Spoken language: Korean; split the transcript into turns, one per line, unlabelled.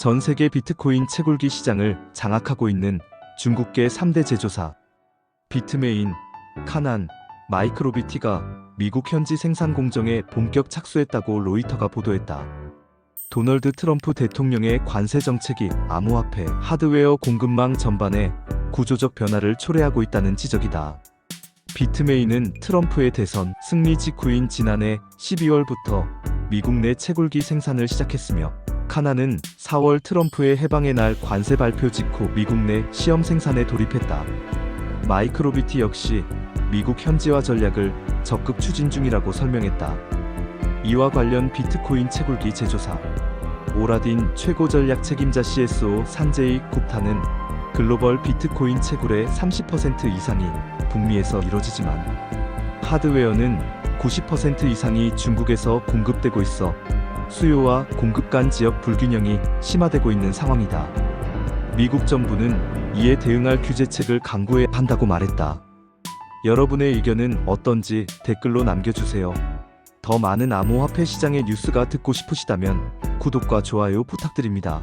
전 세계 비트코인 채굴기 시장을 장악하고 있는 중국계 3대 제조사 비트메인, 카난, 마이크로비티가 미국 현지 생산 공정에 본격 착수했다고 로이터가 보도했다. 도널드 트럼프 대통령의 관세 정책이 암호화폐, 하드웨어 공급망 전반에 구조적 변화를 초래하고 있다는 지적이다. 비트메인은 트럼프의 대선 승리 직후인 지난해 12월부터 미국 내 채굴기 생산을 시작했으며 카나는 4월 트럼프의 해방의 날 관세 발표 직후 미국 내 시험 생산에 돌입했다. 마이크로비티 역시 미국 현지화 전략을 적극 추진 중이라고 설명했다. 이와 관련 비트코인 채굴기 제조사 오라딘 최고 전략 책임자 CSO 산제이 굽타는 글로벌 비트코인 채굴의 30% 이상이 북미에서 이뤄지지만 하드웨어는 90% 이상이 중국에서 공급되고 있어 수요와 공급 간 지역 불균형이 심화되고 있는 상황이다. 미국 정부는 이에 대응할 규제책을 강구해 한다고 말했다. 여러분의 의견은 어떤지 댓글로 남겨주세요. 더 많은 암호화폐 시장의 뉴스가 듣고 싶으시다면 구독과 좋아요 부탁드립니다.